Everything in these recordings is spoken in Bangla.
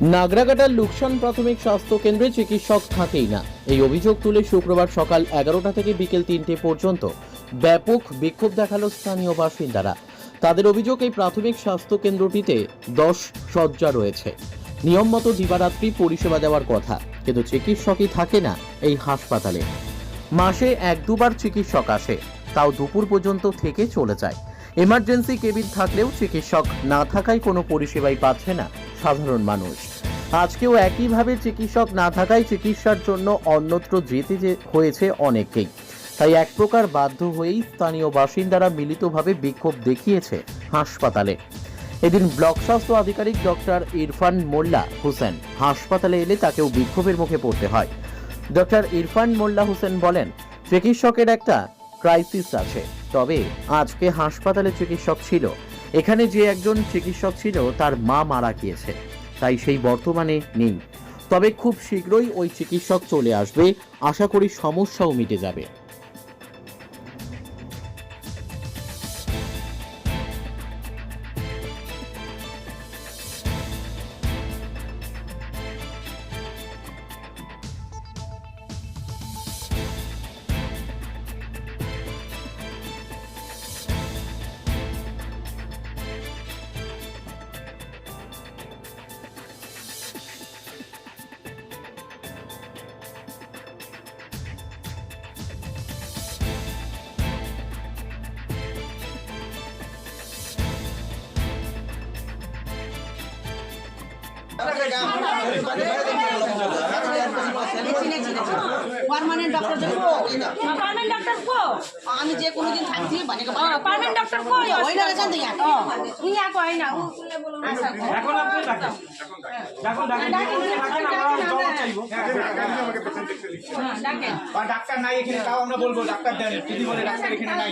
নাগরাকাটার লুকসান প্রাথমিক স্বাস্থ্য কেন্দ্রে চিকিৎসক থাকেই না। এই অভিযোগ তুলে শুক্রবার সকাল এগারোটা থেকে বিকেল তিনটে পর্যন্ত ব্যাপক বিক্ষোভ দেখাল স্থানীয় বাসিন্দারা। তাদের অভিযোগ, এই প্রাথমিক স্বাস্থ্য কেন্দ্রটিতে দশ শয্যা রয়েছে। নিয়ম মতো দিবারাত্রি পরিষেবা দেওয়ার কথা, কিন্তু চিকিৎসকই থাকে না এই হাসপাতালে। মাসে এক দুবার চিকিৎসক আসে, তাও দুপুর পর্যন্ত থেকে চলে যায়। এমার্জেন্সি কেবিন থাকলেও চিকিৎসক না থাকায় কোনো পরিষেবাই পাচ্ছে না সাধারণ মানুষ। আজকেও একইভাবে চিকিৎসক না থাকায় চিকিৎসার জন্য অন্যত্র যেতে যে হয়েছে অনেকেই তাই এক প্রকার বাধ্য হয়েই স্থানীয় বাসিন্দারা মিলিতভাবে বিক্ষোভ দেখিয়েছে হাসপাতালে। এদিন ব্লক স্বাস্থ্য আধিকারিক ডক্টর ইরফান মোল্লা হোসেন হাসপাতালে এলে তাকেও বিক্ষোভের মুখে পড়তে হয়। ডক্টর ইরফান মোল্লা হোসেন বলেন, চিকিৎসকের একটা ক্রাইসিস আছে। তবে আজকে হাসপাতালে চিকিৎসক ছিল। এখানে যে একজন চিকিৎসক ছিল, তার মা মারা গিয়েছে। তাই সেই বর্তমানে নেই। তবে খুব শীঘ্রই ওই চিকিৎসক চলে আসবে। আশা করি সমস্যাও মিটে যাবে। পার্মানেন্ট ডক্টর पार्मेन्ट डाक्टर को हामी जे कुनै दिन थाक्थि भनेको पार्मेन्ट डाक्टर को होइन रहेछ नि त यहाँ ऊ यहाँको होइन ऊ उसले बोलाउनु आशाको। এখন আপনি ডাকেন ডাকুন ডাকুন ডাকেন আমরা জবাব চাইবো হ্যাঁ, ডাকেন। আর ডাক্তার নাই এখানে তাও আমরা বলবো ডাক্তার দেন যদি বলে ডাক্তার এখানে নাই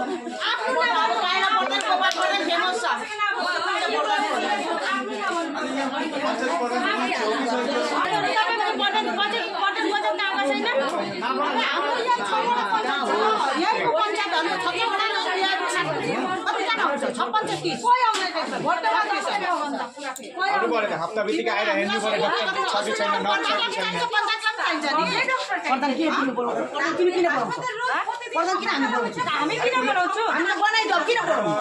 हप्ता बित्तिकै आएर हेर्नु पऱ्यो डाक्टर छ कि छैन नर्स छ कि छैन प्रधान किन किन बोलाउँछ प्रधान किन किन बोलाउँछ प्रधान किन हामी बोलाउँछौँ हामी किन बोलाउँछौँ हामीले बनाइदियो किन बोलाउनु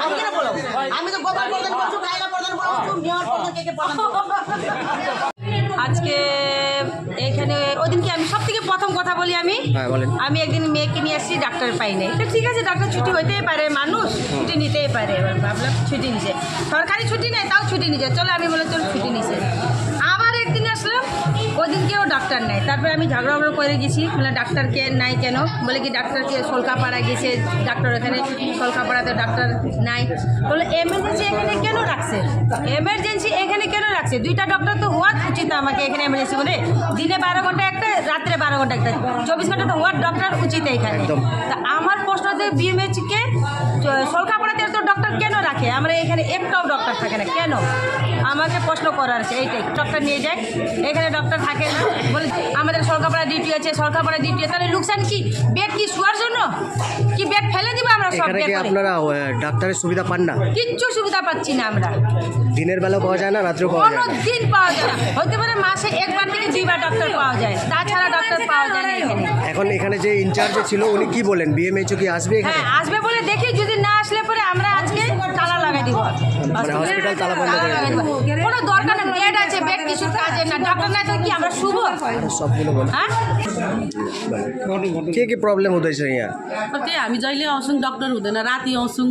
हामी किन बोलाउँ हामी त गोपाल प्रधान बोल्छौँ काइला प्रधान बोलाउँछौँ मेयर प्रधान के के प्रधान बोलाउँछौँ। আজকে বলি আমি? আমি একদিন মেয়েকে নিয়ে আসছি ডাক্তার পাই নাই। তো ঠিক আছে ডাক্তার ছুটি হইতেই পারে মানুষ ছুটি নিতেই পারে। এবার ভাবলাম ছুটি নিছে। সরকারি ছুটি নেই তাও ছুটি নিছে। চলো আমি বলে চলো ছুটি নিছে। আসলাম। ওই দিনকেও ডাক্তার নাই। তারপরে আমি ঝগড়া করে গেছি। বলে ডাক্তার কে নাই কেন? বলে কি ডাক্তারকে সলকাপাড়া গেছে। ডাক্তার এখানে সলকাপাড়াতে ডাক্তার নাই। বলে এমার্জেন্সি এখানে কেন রাখছে? এমার্জেন্সি এখানে কেন রাখছে? দুইটা ডক্টর তো হওয়া উচিত আমাকে এখানে এমার্জেন্সি বলে। দিনে বারো ঘণ্টা একটা রাত্রে বারো ঘণ্টা একটা। চব্বিশ ঘণ্টা তো হওয়ার ডক্টর উচিত এখানে। তা আমার প্রশ্ন হচ্ছে বিএমএইচকে সলকাপাড়াতে তো ডক্টর কেন রাখে? আমরা এখানে একটাও ডক্টর থাকে না। কেন? আমাকে প্রশ্ন করার আছে, এইটাই। ডক্টর নিয়ে যায় এখানে ডক্টর থাকে না। আমাদের সরকারপাড়া ডিউটি আছে সরকারপাড়া ডিউটি তাহলে লোকসান কি? বেড কি শোয়ার জন্য? কি বেড ফেলে দিব আমরা সব এখানে বেড কি করে? আপনারা আহ, ডাক্তারের সুবিধা পান না? কিচ্ছু সুবিধা পাচ্ছি না আমরা। দিনের বেলা পাওয়া যায় না রাত্রেও পাওয়া কোনো যায় না? দিন পাওয়া যায় না। হতে পারে মাসে একবার থেকে দুইবার ডক্টর পাওয়া যায়। তাছাড়া ডক্টর পাওয়া যায় না এখানে। এখন এখানে যে ইনচার্জে ছিল উনি কি বলেন? বিএমএইচও কি আসবে এখানে? হ্যাঁ আসবে বলে দেখি। যদি না আসলে পরে আমরা আজকে তালা লাগাই দিব মানে হসপিটাল তালা বন্ধ করে দিল। কোনো দরকার নেই বেড আছে বেড কিছু কাজে না ডক্টর না থাকি আমরা শুভ सबको बोल হ্যাँ के के प्रब्लम हुँदैछ यहाँ अब त्यही हामी जहिले आउँछौँ डक्टर हुँदैन राति आउँछौँ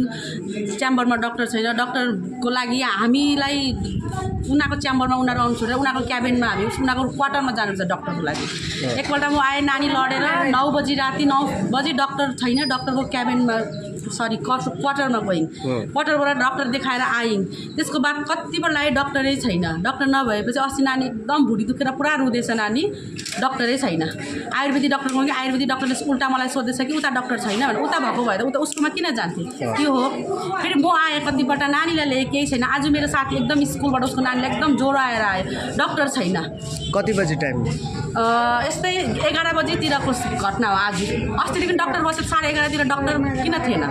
च्याम्बरमा डक्टर छैन डक्टरको लागि हामीलाई उनीहरूको च्याम्बरमा उनीहरू आउनु छोडेर उनीहरूको क्याबिनमा हामी उनीहरूको क्वार्टरमा जानुपर्छ डक्टरको लागि एकपल्ट म आएँ नानी लडेर नौ बजी राति नौ बजी डक्टर छैन डक्टरको क्याबिनमा सरी क्वार्टरमा गयौँ। क्वार्टरबाट डक्टर देखाएर आयौँ। त्यसको बाद कतिपल्ट लाग्यो डक्टरै छैन। डक्टर नभएपछि अस्ति नानी एकदम भुँडी दुखेर पुरा रुँदैछ नानी। डक्टरै छैन। आयुर्वेदिक डक्टर गयो कि आयुर्वेदिक डक्टरले उल्टा मलाई सोध्दैछ कि उता डक्टर छैन भने उता भएको भए त उता उसकोमा किन जान्थेँ? त्यो हो? फेरि म आएँ कतिपल्ट नानीलाई ल्याएँ केही छैन। आज मेरो साथी एकदम स्कुलबाट उसको नानीलाई एकदम ज्वरो आएर आयो। डक्टर छैन। कति बजी टाइम यस्तै एघार बजीतिरको घटना हो आज। अस्तिदेखि डक्टर बसेर साढे एघारतिर डक्टर किन थिएन?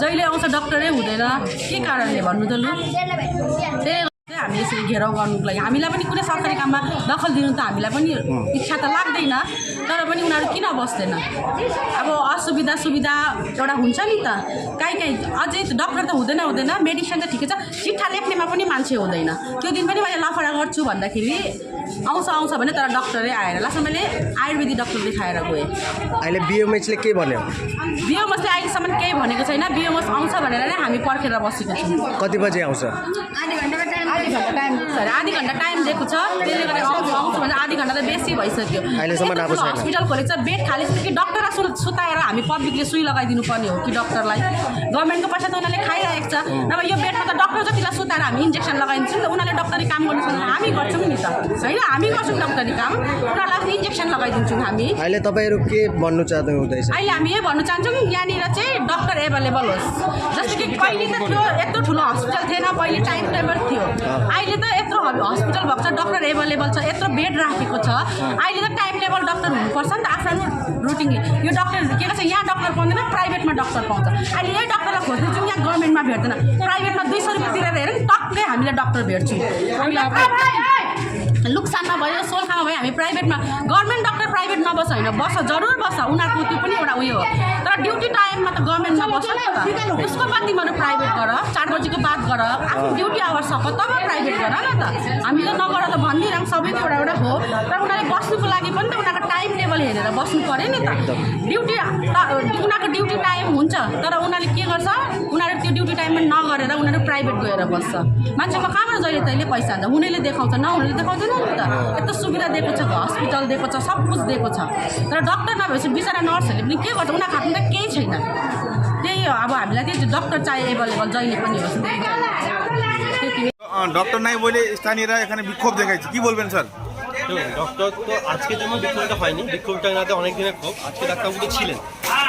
जहिले आउँछ डक्टरै हुँदैन। के कारणले भन्नु त लु? त्यही हामी यसरी घेराउ गर्नुको लागि। हामीलाई पनि कुनै सरकारी काममा दखल दिनु त हामीलाई पनि इच्छा त लाग्दैन तर पनि उनीहरू किन बस्दैन? अब असुविधा सुविधा एउटा हुन्छ नि त। काहीँ काहीँ अझै डक्टर त हुँदैन हुँदैन। मेडिसिन त ठिकै छ। चिठा लेख्नेमा पनि मान्छे हुँदैन। त्यो दिन पनि मैले लफडा गर्छु भन्दाखेरि आउँछ आउँछ भने तर डक्टरै आएर लास्टमा मैले आयुर्वेदिक डक्टर देखाएर गएँ। अहिले बिएमएचले के भन्यो? बियोमसले अहिलेसम्म केही भनेको छैन। बियोमस आउँछ भनेर नै हामी पर्खेर बसेको छौँ। कति बजी आउँछ? आधी घन्टा टाइम सर आधी घन्टा टाइम दिएको छ। त्यसले गर्दा आउँछु भने आधी घन्टा त बेसी भइसक्यो। हस्पिटल खोलेको छ बेड खाली छ कि डक्टरलाई सु सुताएर हामी पब्लिकले सुई लगाइदिनु पर्ने हो कि डक्टरलाई गभर्मेन्टको पैसा त उनीहरूले खाइरहेको छ। नभए यो बेडमा त डक्टर जतिलाई सुताएर हामी इन्जेक्सन लगाइदिन्छौँ नि त उनीहरूले डक्टरी काम गर्नु सक्दैन हामी गर्छौँ नि त। होइन? हामी गर्छौँ डक्टरी काम। उनीहरूलाई इन्जेक्सन लगाइदिन्छौँ हामी। अहिले तपाईँहरू के भन्नु चाहनु हुँदैछ? अहिले हामी यही भन्न चाहन्छौँ यहाँनिर चाहिँ डक्टर एभाइलेबल होस्। जस्तो कि पहिले त थियो यत्रो ठुलो हस्पिटल थिएन पहिले टाइम टेबल थियो। अहिले त यत्रो हस्पिटल भएको छ डक्टर एभाइलेबल छ यत्रो बेड राखेको छ। अहिले त टाइम टेबल डक्टर हुनुपर्छ नि त आफ्नो आफ्नो रुटिन यो डक्टर के भन्छ यहाँ डक्टर पाउँदैन प्राइभेटमा डक्टर पाउँछ। अहिले यही डक्टरलाई खोज्दैछौँ यहाँ गभर्मेन्टमा भेट्दैन। प्राइभेटमा दुई सय रुपियाँ तिरेर हेऱ्यो नि टक्कै हामीले डक्टर भेट्छौँ। लुक्सानमा भयो सोल्खामा भयो हामी प्राइभेटमा गभर्मेन्ट डक्टर प्राइभेट नबस होइन बस जरुर बस। उनीहरूको त्यो पनि एउटा उयो हो। ड्युटी टाइममा त गभर्मेन्टमा बस्छ उसको बाद तिमीहरू प्राइभेट गर। चार बजीको बाद गर। आफ्नो ड्युटी आवर सक तब प्राइभेट गर न त। हामीले नगर त भनिदिइरहँ सबैको एउटा एउटा हो। तर उनीहरूले बस्नुको लागि पनि त उनीहरूको टाइम टेबल हेरेर बस्नु पऱ्यो नि त। ड्युटी त- उनीहरूको ड्युटी टाइम हुन्छ। तर ड्युटी टाइममा नगरेर उनीहरू प्राइभेट गएर बस्छ मान्छेको कहाँबाट जहिले तहिले पैसा हाल्छ हुनेले देखाउँछ नहुनेले देखाउँदैन नि त यस्तो सुविधा दिएको छ हस्पिटल दिएको छ सब कुछ दिएको छ तर डक्टर नभएपछि बिचरा नर्सहरूले पनि के गर्छ उनीहरूको हातमा त केही छैन त्यही हो अब हामीलाई त्यही डक्टर चाहियो एभाइलेबल जहिले पनि होस् त्यति আহ, ডক্টর নাই বলে স্থানীয়রা এখানে বিক্ষোভ দেখাইছে কি বলবেন স্যার দেখুন ডক্টর তো আজকের জন্য বিক্ষোভটা হয়নি বিক্ষোভটা এনাতে অনেক দিনের ক্ষোভ আজকে ডাক্তারবাবু তো ছিলেন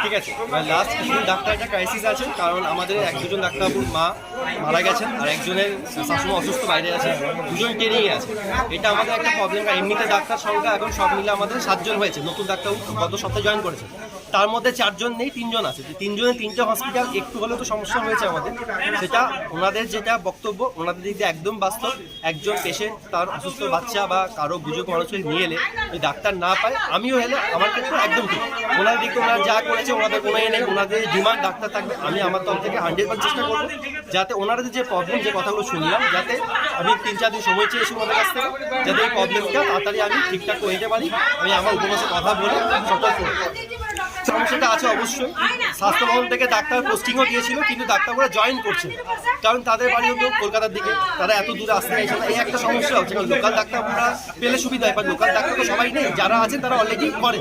ঠিক আছে, এবার লাস্ট কিছুদিন ডাক্তার একটা ক্রাইসিস আছে, কারণ আমাদের এক দুজন ডাক্তারবাবুর মা মারা গেছেন আর একজনের শাশুড়ি অসুস্থ বাইরে আছে, দুজন ট্রেনিংয়ে আছে এটা আমাদের একটা প্রবলেম এমনিতে ডাক্তার সংখ্যা এখন সব মিলে আমাদের সাতজন হয়েছে, নতুন ডাক্তারবাবু গত সপ্তাহে জয়েন করেছে তার মধ্যে চারজন নেই, তিনজন আছে। যে তিনজনে তিনটে হসপিটাল একটু হলেও তো সমস্যা হয়েছে আমাদের। সেটা ওনাদের যেটা বক্তব্য, ওনাদের দিক দিয়ে একদম বাস্তব। একজন পেশেন্ট তার অসুস্থ বাচ্চা বা কারও বুঝুক মানুষের নিয়ে এলে যদি ডাক্তার না পায়, আমিও এলে আমার ক্ষেত্রে একদম ঠিক। ওনাদের দিক ওনারা যা করেছে, ওনাদের কোনো এ নেই। ওনাদের ডিমান্ড ডাক্তার থাকবে, আমি আমার তরফ থেকে হান্ড্রেড পার্সেন্ট চেষ্টা করব যাতে ওনাদের যে প্রবলেম যে কথাগুলো শুনলাম, যাতে আমি তিন, চার দিন সময় চেয়েছি ওনাদের কাছ থেকে, যাতে এই প্রবলেমটা তাড়াতাড়ি আমি ঠিকঠাক করে দিতে পারি। আমি আমার উপবাসে কথা বলে করব সমস্যাটা আছে অবশ্যই। স্বাস্থ্য ভবন থেকে ডাক্তার পোস্টিংও দিয়েছিল কিন্তু ডাক্তাররা জয়েন করছে। না। কারণ তাদের বাড়ি হতো কলকাতার দিকে। তারা এত দূরে আসতে চাইছে না। এই একটা সমস্যা হচ্ছে। কারণ লোকাল ডাক্তাররা পেলে সুবিধা হয় লোকাল ডাক্তার তো সবাই নেই। যারা আছেন তারা অলরেডি করে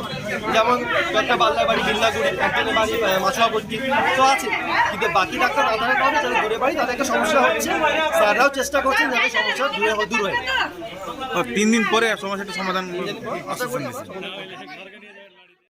যেমন একটা বাল্লার বাড়ি বিল্লাগুড়ি একজনের বাড়ি মাছুয়াবর্তী তো আছে। কিন্তু বাকি ডাক্তার না কারণে যারা দূরে বাড়ি তাদের একটা সমস্যা হচ্ছে। স্যাররাও চেষ্টা করছেন যাতে সমস্যা দূরে দূর হয়ে। তিন দিন পরে সমস্যাটা সমাধান